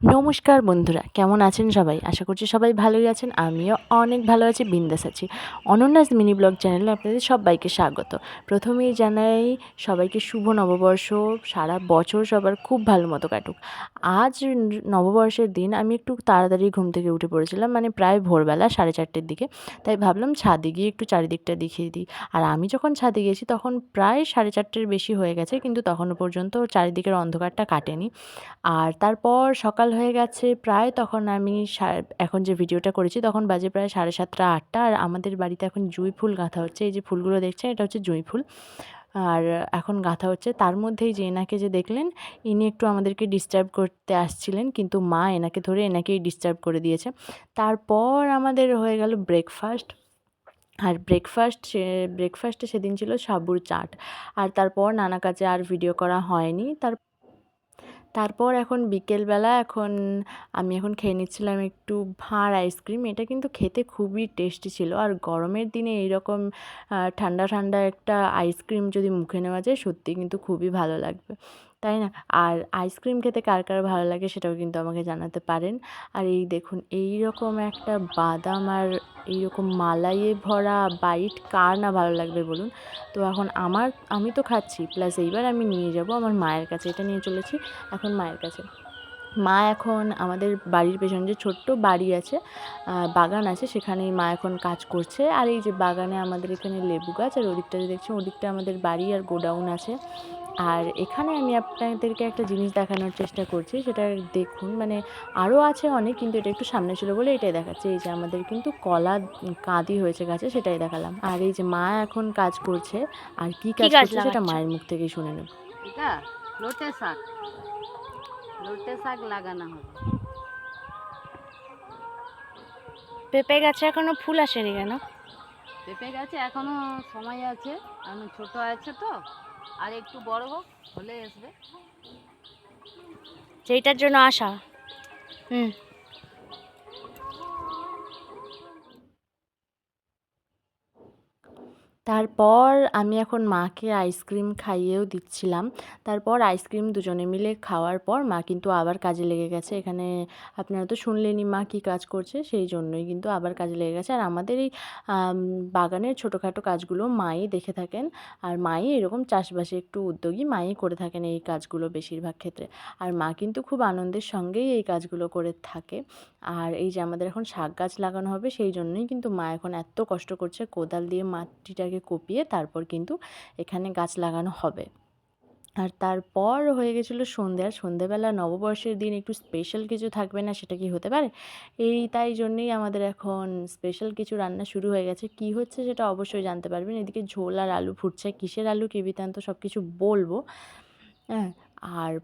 নমস্কার বন্ধুরা, কেমন আছেন সবাই? আশা করছি সবাই ভালোই আছেন, আমিও অনেক ভালো আছি, বিন্দাস আছি। অনন্যাস মিনি ব্লগ চ্যানেলে আপনাদের সবাইকে স্বাগত। প্রথমেই জানাই সবাইকে শুভ নববর্ষ, সারা বছর সবার খুব ভালো মতো কাটুক। আজ নববর্ষের দিন আমি একটু তাড়াতাড়ি ঘুম থেকে উঠে পড়েছিলাম মানে প্রায় ভোরবেলা সাড়ে চারটের দিকে। তাই ভাবলাম ছাদে গিয়ে একটু চারিদিকটা দেখিয়ে দিই। আর আমি যখন ছাদে গেছি তখন প্রায় সাড়ে চারটের বেশি হয়ে গেছে, কিন্তু তখনও পর্যন্ত চারিদিকের অন্ধকারটা কাটেনি। আর তারপর সকাল হয়ে গেছে প্রায়, তখন আমি এখন যে ভিডিওটা করেছি, তখন বাজে প্রায় সাড়ে সাতটা, আটটা, আর আমাদের বাড়িতে এখন জুঁই ফুল গাঁথা হচ্ছে। এই যে ফুলগুলো দেখছেন, এটা হচ্ছে জুঁই ফুল। আর এখন গাঁথা হচ্ছে। তার মধ্যেই যে এনাকে যে দেখলেন, ইনি একটু আমাদেরকে ডিস্টার্ব করতে আসছিলেন, কিন্তু মা এনাকে ধরে এনাকেই ডিস্টার্ব করে দিয়েছে। তারপর আমাদের হয়ে গেল ব্রেকফাস্ট আর ব্রেকফাস্ট সে ব্রেকফাস্টে সেদিন ছিল সাবুর চাট। আর তারপর নানা কাজে আর ভিডিও করা হয়নি। তার তারপর এখন বিকেলবেলা এখন আমি এখন খেয়ে নিচ্ছিলাম একটু ভাঁড় আইসক্রিম। এটা কিন্তু খেতে খুবই টেস্টি ছিল। আর গরমের দিনে এইরকম ঠান্ডা ঠান্ডা একটা আইসক্রিম যদি মুখে নেওয়া যায় সত্যি কিন্তু খুবই ভালো লাগবে। তাই না? আর আইসক্রিম খেতে কার কার ভালো লাগে সেটাও কিন্তু আমাকে জানাতে পারেন। আর এই দেখুন এই রকম একটা বাদাম আর এইরকম মালাইয়ে ভরা বাইট কার না ভালো লাগবে বলুন? তো এখন আমার, আমি তো খাচ্ছি প্লাস এইবার আমি নিয়ে যাব আমার মায়ের কাছে, এটা নিয়ে চলেছি, এখন মায়ের কাছে। মা এখন আমাদের বাড়ির পেছনে যে ছোট্ট বাড়ি আছে বাগান আছে সেখানেই মা এখন কাজ করছে। আর এই যে বাগানে আমাদের এখানে লেবু গাছ আর ওদিকটা যে দেখছি ওদিকটা আমাদের বাড়ি আর গোডাউন আছে। আর এখানে আমি আপনাদেরকে একটা জিনিস দেখানোর চেষ্টা করছি সেটা দেখুন মানে আরও আছে অনেক কিন্তু এটা একটু সামনে ছিল বলে এটাই দেখাচ্ছে। এই যে আমাদের কিন্তু কলা কাঁদি হয়েছে গাছে সেটাই দেখালাম। আর এই যে মা এখন কাজ করছে আর কি কাজ করছে সেটা মায়ের মুখ থেকেই শুনে নেব। এটা লোটে শাক। লোটে শাক লাগানো হবে। পেঁপে গাছে এখনও ফুল আসেনি কেন? পেঁপে গাছে এখনও সময় আছে এখন ছোট আছে তো আর একটু বড় হোক হলে আসবে। সেইটার জন্য আসা হুম। তারপর আমি এখন মাকে আইসক্রিম খাইয়েও দিচ্ছিলাম। তারপর আইসক্রিম দুজনে মিলে খাওয়ার পর মা কিন্তু আবার কাজে লেগে গেছে। এখানে আপনারা তো শুনলেনই মা কী কাজ করছে, সেই জন্যই কিন্তু আবার কাজে লেগে গেছে। আর আমাদের এই বাগানের ছোটোখাটো কাজগুলো মাই দেখে থাকেন। আর মাই এরকম চাষবাসে একটু উদ্যোগী, মাই করে থাকেন এই কাজগুলো বেশিরভাগ ক্ষেত্রে। আর মা কিন্তু খুব আনন্দের সঙ্গেই এই কাজগুলো করে থাকে। আর এই যে আমাদের এখন শাক গাছ লাগানো হবে, সেই জন্যই কিন্তু মা এখন এত কষ্ট করছে। কোদাল দিয়ে মাটিটাকে মাটিটাকে কুপিয়ে তারপর কিন্তু এখানে গাছ লাগানো হবে। আর তারপর হয়ে গেছিল সন্ধে। আর সন্ধেবেলা নববর্ষের দিন একটু স্পেশাল কিছু থাকবে না, সেটা কি হতে পারে? এই তাই জন্যেই আমাদের এখন স্পেশাল কিছু রান্না শুরু হয়ে গেছে। কি হচ্ছে সেটা অবশ্যই জানতে পারবেন। এদিকে ঝোল আর আলু ফুটছে। কিসের আলু, কি বিতান্ত সব কিছু বলব। হ্যাঁ আর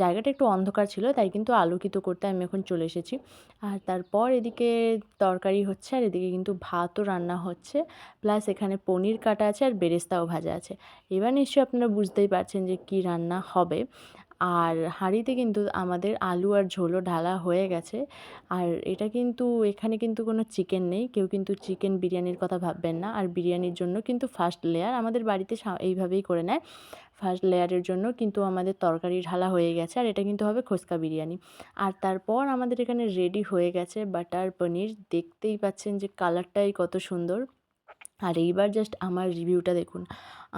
জায়গাটা একটু অন্ধকার ছিল, তাই কিন্তু আলোকিত করতে আমি এখন চলে এসেছি। আর তারপর এদিকে তরকারি হচ্ছে, আর এদিকে কিন্তু ভাতও রান্না হচ্ছে, প্লাস এখানে পনির কাটা আছে আর বেরেস্তাও ভাজা আছে। এবার নিশ্চয়ই আপনারা বুঝতেই পারছেন যে কি রান্না হবে। আর হাঁড়িতে কিন্তু আমাদের আলু আর ঝোলও ঢালা হয়ে গেছে। আর এটা কিন্তু, এখানে কিন্তু কোনো চিকেন নেই, কেউ কিন্তু চিকেন বিরিয়ানির কথা ভাববেন না। আর বিরিয়ানির জন্য কিন্তু ফার্স্ট লেয়ার আমাদের বাড়িতে এইভাবেই করে নেয়। ফার্স্ট লেয়ারের জন্য কিন্তু আমাদের তরকারি ঢালা হয়ে গেছে, আর এটা কিন্তু হবে খোসকা বিরিয়ানি। আর তারপর আমাদের এখানে রেডি হয়ে গেছে বাটার পনির দেখতেই পাচ্ছেন যে কালারটাই কত সুন্দর। আর এইবার জাস্ট আমার রিভিউটা দেখুন।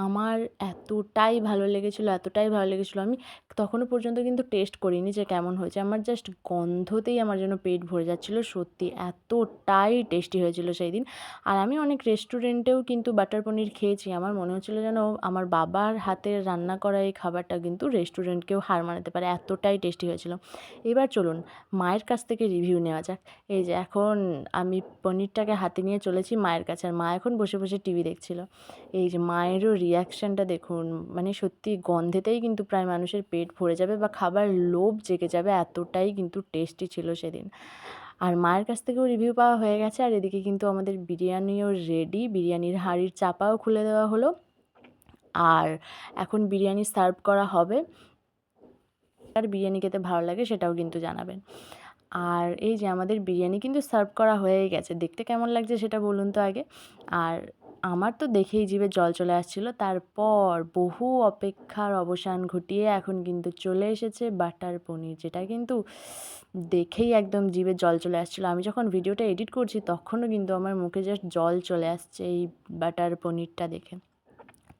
আমার এতটাই ভালো লেগেছিলো, এতটাই ভালো লেগেছিলো, আমি তখনও পর্যন্ত কিন্তু টেস্ট করিনি যে কেমন হয়েছে। আমার জাস্ট গন্ধতেই আমার যেন পেট ভরে যাচ্ছিল। সত্যি এতটাই টেস্টি হয়েছিল সেই দিন আর আমি অনেক রেস্টুরেন্টেও কিন্তু বাটার পনির খেয়েছি। আমার মনে হচ্ছিল যেন আমার বাবার হাতের রান্না করা এই খাবারটা কিন্তু রেস্টুরেন্টকেও হার মানাতে পারে। এতটাই টেস্টি হয়েছিল। এবার চলুন, মায়ের কাছ থেকে রিভিউ নেওয়া যাক। এই যে এখন আমি পনিরটাকে হাতে নিয়ে চলেছি মায়ের কাছে। আর মা এখন বসে বসে টিভি দেখছিল। এই যে মায়েরও রিয়াকশানটা দেখুন মানে সত্যি গন্ধেতেই কিন্তু প্রায় মানুষের পেট ভরে যাবে বা খাবার লোভ জেগে যাবে, এতটাই কিন্তু টেস্টি ছিল সেদিন। আর মায়ের কাছ থেকেও রিভিউ পাওয়া হয়ে গেছে, আর এদিকে কিন্তু আমাদের বিরিয়ানিও রেডি বিরিয়ানির হাঁড়ির চাপাও খুলে দেওয়া হলো। আর এখন বিরিয়ানি সার্ভ করা হবে। আর বিরিয়ানি খেতে ভালো লাগে সেটাও কিন্তু জানাবেন। আর এই যে আমাদের বিরিয়ানি কিন্তু সার্ভ করা হয়ে গেছে, দেখতে কেমন লাগছে সেটা বলুন তো আগে। আর আমার তো দেখেই জিভে জল চলে আসছিল। তারপর বহু অপেক্ষার অবসান ঘটিয়ে এখন কিন্তু চলে এসেছে বাটার পনির, যেটা কিন্তু দেখেই একদম জিভে জল চলে আসছিল। আমি যখন ভিডিওটা এডিট করছি, তখনও কিন্তু আমার মুখে জাস্ট জল চলে আসছে এই বাটার পনিরটা দেখে।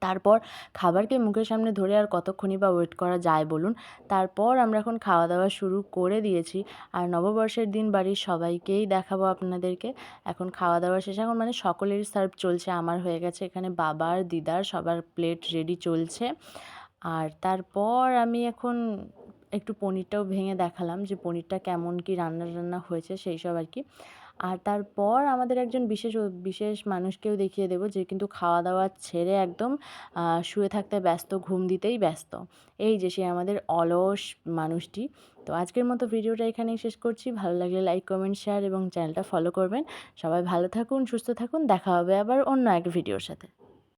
তারপর খাবারকে মুখের সামনে ধরে আর কতক্ষণই বা ওয়েট করা যায় বলুন। তারপর আমরা এখন খাওয়া দাওয়া শুরু করে দিয়েছি। আর নববর্ষের দিন বাড়ির সবাইকেই দেখাবো আপনাদেরকে। এখন খাওয়া দাওয়া শেষে, এখন মানে সকলেরই সার্ভ চলছে, আমার হয়ে গেছে এখানে বাবার, দিদার, সবার প্লেট রেডি চলছে। আর তারপর আমি এখন একটু পনিরটাও ভেঙে দেখালাম যে পনিরটা কেমন কি রান্না রান্না হয়েছে সেই সব আর কি। আর তারপর আমাদের একজন বিশেষ বিশেষ মানুষকেও দেখিয়ে দেবো যে কিন্তু খাওয়া দাওয়া ছেড়ে একদম শুয়ে থাকতে ব্যস্ত, ঘুম দিতেই ব্যস্ত। এই যে সে আমাদের অলস মানুষটি। তো আজকের মতো ভিডিওটা এখানেই শেষ করছি। ভালো লাগলে লাইক, কমেন্ট, শেয়ার এবং চ্যানেলটা ফলো করবেন। সবাই ভালো থাকুন, সুস্থ থাকুন। দেখা হবে আবার অন্য এক ভিডিওর সাথে।